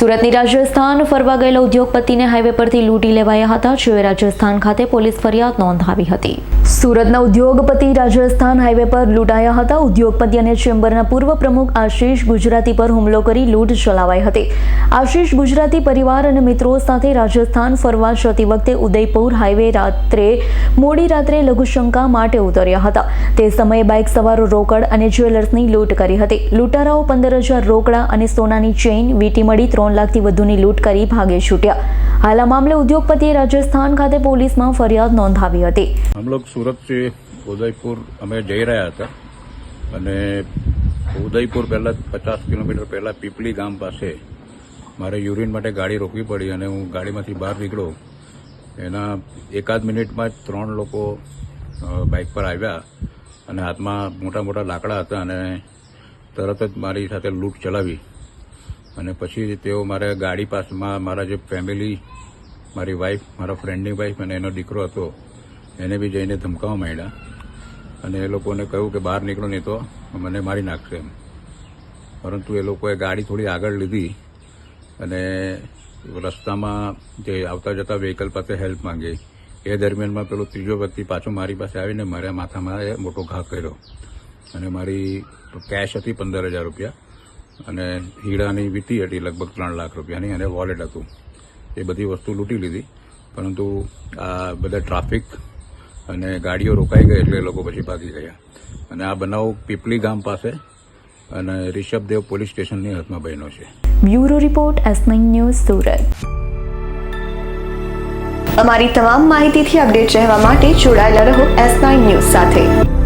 સુરતની રાજસ્થાન ફરવા ગયેલા ઉદ્યોગપતિને હાઈવે પરથી લૂંટી લેવાયા હતા, જેઓએ રાજસ્થાન ખાતે પોલીસ ફરિયાદ નોંધાવી હતી. સુરતના ઉદ્યોગપતિ રાજસ્થાન હાઈવે પર લૂંટાયા હતા. ઉદ્યોગપતિ અને ચેમ્બરના પૂર્વ પ્રમુખ આશીષ ગુજરાતી પર હુમલો કરી લૂંટ ચલાવાઈ હતી. આશીષ ગુજરાતી પરિવાર અને મિત્રો સાથે રાજસ્થાન ફરવા જતી વખતે ઉદયપુર હાઈવે રાત્રે, મોડી રાત્રે લઘુશંકા માટે ઉતર્યા હતા. તે સમયે બાઇક સવારો રોકડ અને જ્વેલર્સની લૂંટ કરી હતી. લૂંટારાઓ પંદર હજાર રોકડા અને સોનાની ચેઇન વીટી મળી ત્રણ ત્રણ લાખથી વધુની લૂંટ કરી ભાગે છૂટ્યા. હાલ આ મામલે ઉદ્યોગપતિએ રાજસ્થાન ખાતે પોલીસમાં ફરિયાદ નોંધાવી હતી. હમ લોગ ઉદયપુર અમે જઈ રહ્યા હતા અને ઉદયપુર પહેલા પચાસ કિલોમીટર પહેલા પીપલી ગામ પાસે મારે યુરિન માટે ગાડી રોકવી પડી અને હું ગાડીમાંથી બહાર નીકળ્યો એના એકાદ મિનિટમાં જ ત્રણ લોકો બાઇક પર આવ્યા અને હાથમાં મોટા મોટા લાકડા હતા અને તરત જ મારી સાથે લૂંટ ચલાવી. અને પછી તેઓ મારા ગાડી પાસમાં મારા જે ફેમિલી મારી વાઈફ મારા ફ્રેન્ડની વાઈફ અને એનો દીકરો હતો, એને બી જઈને ધમકાવવા માંડ્યા. અને એ લોકોને કહ્યું કે બહાર નીકળો નહીં તો મને મારી નાખશે એમ. પરંતુ એ લોકોએ ગાડી થોડી આગળ લીધી અને રસ્તામાં જે આવતા જતા વ્હીકલ પાસે હેલ્પ માંગી, એ દરમિયાનમાં પેલો ત્રીજો વ્યક્તિ પાછો મારી પાસે આવીને મારા માથામાં મોટો ઘા કર્યો. અને મારી કેશ હતી પંદર હજાર રૂપિયા. અને હીરાની વીટી હતી લગભગ ત્રણ લાખ રૂપિયાની અને વોલેટ હતું. એ બધી વસ્તુ લૂંટી લીધી. પરંતુ આ બધા ટ્રાફિક અને ગાડીઓ રોકાઈ ગઈ એટલે એ લોકો પછી ભાગી ગયા. અને આ બનાવ પીપલી ગામ પાસે અને રિષભદેવ પોલીસ સ્ટેશનની હાથમાં બન્યો છે. Bureau report S news Surat. અમારી તમામ માહિતીથી અપડેટ રહેવા માટે જોડાયેલા રહો એસ ન્યૂઝ સાથે.